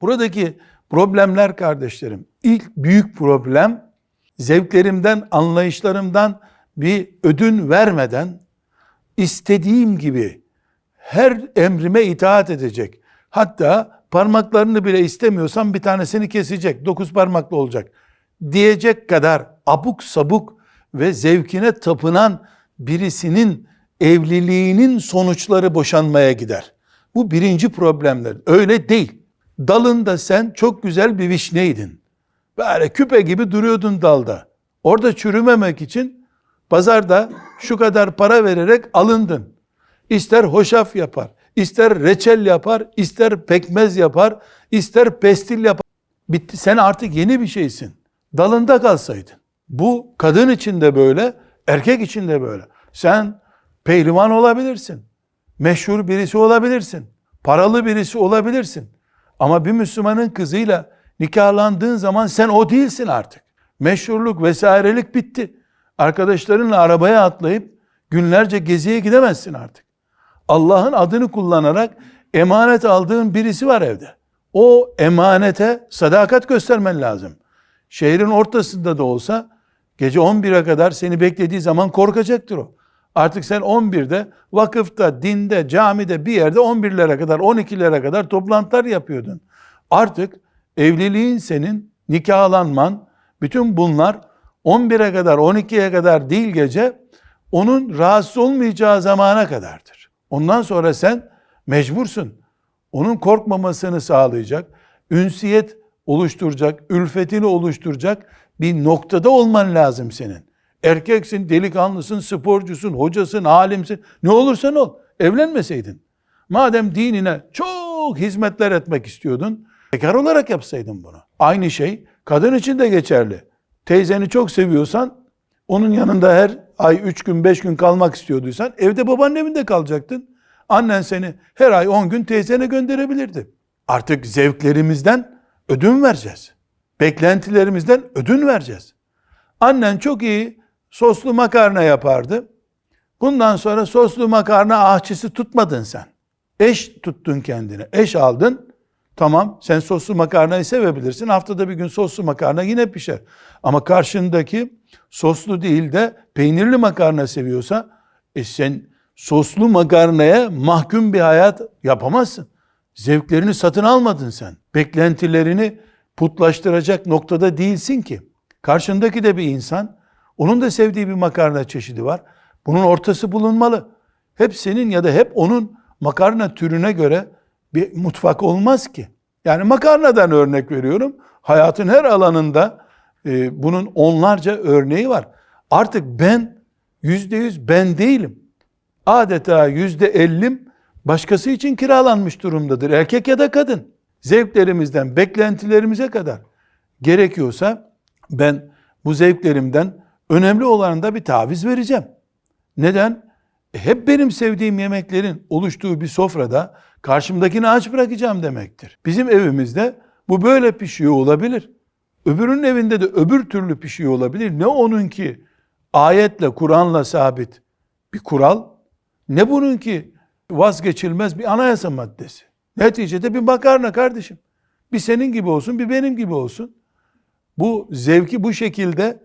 Buradaki problemler kardeşlerim, ilk büyük problem zevklerimden, anlayışlarımdan bir ödün vermeden istediğim gibi her emrime itaat edecek. Hatta parmaklarını bile istemiyorsam bir tanesini kesecek. Dokuz parmaklı olacak. Diyecek kadar abuk sabuk ve zevkine tapınan birisinin evliliğinin sonuçları boşanmaya gider. Bu birinci problemler. Öyle değil. Dalında sen çok güzel bir vişneydin. Böyle küpe gibi duruyordun dalda. Orada çürümemek için pazarda şu kadar para vererek alındın. İster hoşaf yapar, ister reçel yapar, ister pekmez yapar, ister pestil yapar. Bitti. Sen artık yeni bir şeysin. Dalında kalsaydın. Bu kadın için de böyle, erkek için de böyle. Sen pehlivan olabilirsin. Meşhur birisi olabilirsin. Paralı birisi olabilirsin. Ama bir Müslümanın kızıyla nikahlandığın zaman sen o değilsin artık. Meşhurluk vesairelik bitti. Arkadaşlarınla arabaya atlayıp günlerce geziye gidemezsin artık. Allah'ın adını kullanarak emanet aldığın birisi var evde. O emanete sadakat göstermen lazım. Şehrin ortasında da olsa gece 11'e kadar seni beklediği zaman korkacaktır o. Artık sen 11'de vakıfta, dinde, camide bir yerde 11'lere kadar, 12'lere kadar toplantılar yapıyordun. Artık evliliğin senin, nikahlanman, bütün bunlar 11'e kadar, 12'ye kadar değil gece, onun rahatsız olmayacağı zamana kadardır. Ondan sonra sen mecbursun. Onun korkmamasını sağlayacak, ünsiyet oluşturacak, ülfetini oluşturacak bir noktada olman lazım senin. Erkeksin, delikanlısın, sporcusun, hocasın, alimsin. Ne olursan ol. Evlenmeseydin. Madem dinine çok hizmetler etmek istiyordun, bekar olarak yapsaydın bunu. Aynı şey kadın için de geçerli. Teyzeni çok seviyorsan, onun yanında her ay üç gün, beş gün kalmak istiyorduysan, evde babanın evinde kalacaktın. Annen seni her ay on gün teyzene gönderebilirdi. Artık zevklerimizden ödün vereceğiz. Beklentilerimizden ödün vereceğiz. Annen çok iyi soslu makarna yapardı. Bundan sonra soslu makarna ahçısı tutmadın sen. Eş tuttun kendine. Eş aldın. Tamam sen soslu makarnayı sevebilirsin. Haftada bir gün soslu makarna yine pişer. Ama karşındaki soslu değil de peynirli makarna seviyorsa e sen soslu makarnaya mahkum bir hayat yapamazsın. Zevklerini satın almadın sen. Beklentilerini putlaştıracak noktada değilsin ki. Karşındaki de bir insan. Onun da sevdiği bir makarna çeşidi var. Bunun ortası bulunmalı. Hep senin ya da hep onun makarna türüne göre bir mutfak olmaz ki. Yani makarnadan örnek veriyorum. Hayatın her alanında e, bunun onlarca örneği var. Artık ben yüzde yüz ben değilim. Adeta yüzde ellim başkası için kiralanmış durumdadır. Erkek ya da kadın. Zevklerimizden, beklentilerimize kadar gerekiyorsa ben bu zevklerimden önemli olanında bir taviz vereceğim. Neden? E, hep benim sevdiğim yemeklerin oluştuğu bir sofrada karşımdakini aç bırakacağım demektir. Bizim evimizde bu böyle pişiyor olabilir. Öbürünün evinde de öbür türlü pişiyor olabilir. Ne onunki ayetle, Kur'an'la sabit bir kural, ne bununki vazgeçilmez bir anayasa maddesi. Neticede bir makarna kardeşim. Bir senin gibi olsun, bir benim gibi olsun. Bu zevki bu şekilde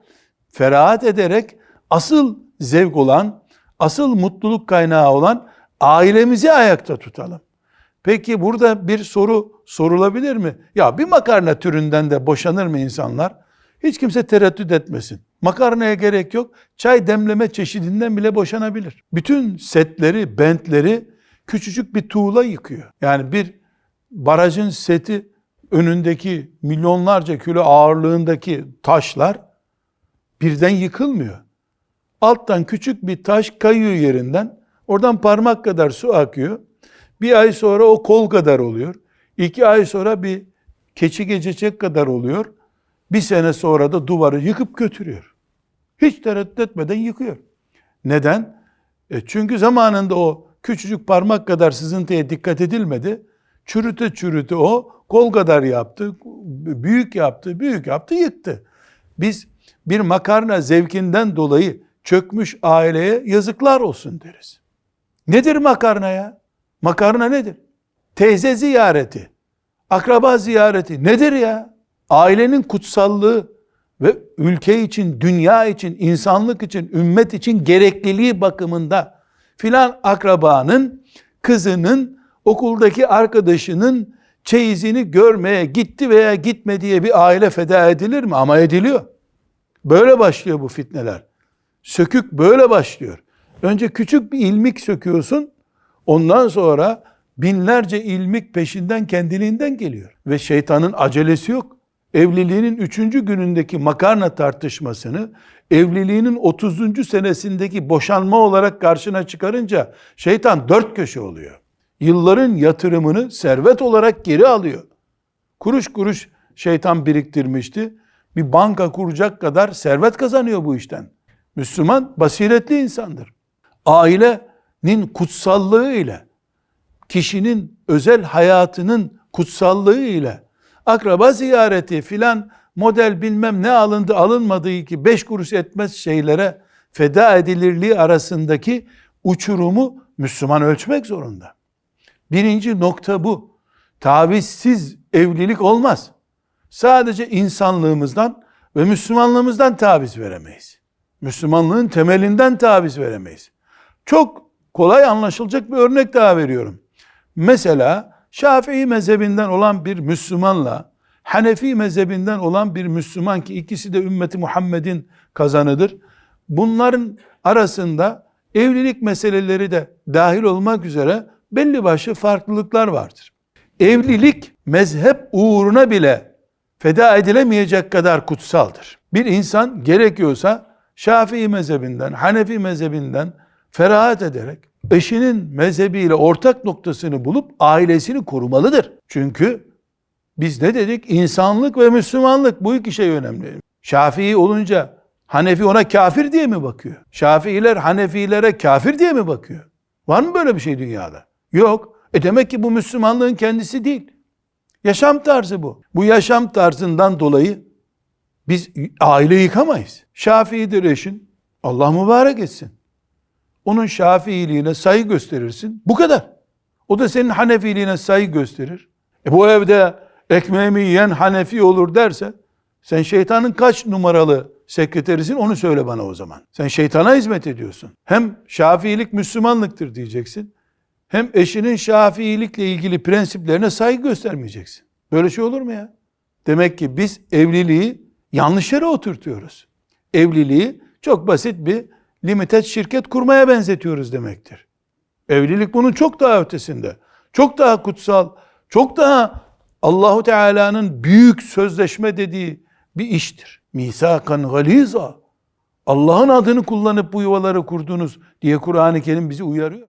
ferahat ederek asıl zevk olan, asıl mutluluk kaynağı olan ailemizi ayakta tutalım. Peki burada bir soru sorulabilir mi? Ya bir makarna türünden de boşanır mı insanlar? Hiç kimse tereddüt etmesin. Makarnaya gerek yok. Çay demleme çeşidinden bile boşanabilir. Bütün setleri, bentleri küçücük bir tuğla yıkıyor. Yani bir barajın seti önündeki milyonlarca kilo ağırlığındaki taşlar birden yıkılmıyor. Alttan küçük bir taş kayıyor yerinden. Oradan parmak kadar su akıyor. Bir ay sonra o kol kadar oluyor. İki ay sonra bir keçi gececek kadar oluyor. Bir sene sonra da duvarı yıkıp götürüyor. Hiç tereddüt etmeden yıkıyor. Neden? E çünkü zamanında o küçücük parmak kadar sızıntıya dikkat edilmedi. Çürüte çürüte o kol kadar yaptı, büyük yaptı, büyük yaptı, yıktı. Biz bir makarna zevkinden dolayı çökmüş aileye yazıklar olsun deriz. Nedir makarna ya? Makarna nedir? Teyze ziyareti. Akraba ziyareti nedir ya? Ailenin kutsallığı ve ülke için, dünya için, insanlık için, ümmet için gerekliliği bakımında filan akrabanın, kızının, okuldaki arkadaşının çeyizini görmeye gitti veya gitme diye bir aile feda edilir mi? Ama ediliyor. Böyle başlıyor bu fitneler. Sökük böyle başlıyor. Önce küçük bir ilmik söküyorsun. Ondan sonra binlerce ilmik peşinden kendiliğinden geliyor. Ve şeytanın acelesi yok. Evliliğinin üçüncü günündeki makarna tartışmasını evliliğinin 30. senesindeki boşanma olarak karşına çıkarınca şeytan dört köşe oluyor. Yılların yatırımını servet olarak geri alıyor. Kuruş kuruş şeytan biriktirmişti. Bir banka kuracak kadar servet kazanıyor bu işten. Müslüman basiretli insandır. Ailenin kutsallığı ile kişinin özel hayatının kutsallığı ile akraba ziyareti filan model bilmem ne alındı alınmadığı ki beş kuruş etmez şeylere feda edilirliği arasındaki uçurumu Müslüman ölçmek zorunda. Birinci nokta bu. Tavizsiz evlilik olmaz. Sadece insanlığımızdan ve Müslümanlığımızdan taviz veremeyiz. Müslümanlığın temelinden taviz veremeyiz. Çok kolay anlaşılacak bir örnek daha veriyorum. Mesela Şafii mezhebinden olan bir Müslümanla Hanefi mezhebinden olan bir Müslüman ki ikisi de ümmeti Muhammed'in kazanıdır. Bunların arasında evlilik meseleleri de dahil olmak üzere belli başlı farklılıklar vardır. Evlilik mezhep uğruna bile feda edilemeyecek kadar kutsaldır. Bir insan gerekiyorsa Şafii mezhebinden, Hanefi mezhebinden ferahat ederek eşinin mezhebiyle ortak noktasını bulup ailesini korumalıdır. Çünkü biz ne dedik? İnsanlık ve Müslümanlık bu iki şey önemli. Şafii olunca Hanefi ona kafir diye mi bakıyor? Şafiiler Hanefilere kafir diye mi bakıyor? Var mı böyle bir şey dünyada? Yok. E demek ki bu Müslümanlığın kendisi değil. Yaşam tarzı bu. Bu yaşam tarzından dolayı biz aile yıkamayız. Şafiidir eşin. Allah mübarek etsin. Onun Şafiiliğine saygı gösterirsin. Bu kadar. O da senin Hanefiliğine saygı gösterir. E bu evde ekmeğimi yiyen Hanefi olur derse sen şeytanın kaç numaralı sekreterisin onu söyle bana o zaman. Sen şeytana hizmet ediyorsun. Hem Şafiilik Müslümanlıktır diyeceksin. Hem eşinin Şafiilikle ilgili prensiplerine saygı göstermeyeceksin. Böyle şey olur mu ya? Demek ki biz evliliği yanlış yere oturtuyoruz. Evliliği çok basit bir limited şirket kurmaya benzetiyoruz demektir. Evlilik bunun çok daha ötesinde. Çok daha kutsal, çok daha Allahu Teala'nın büyük sözleşme dediği bir iştir. Misakan galiza. Allah'ın adını kullanıp bu yuvaları kurdunuz diye Kur'an-ı Kerim bizi uyarıyor.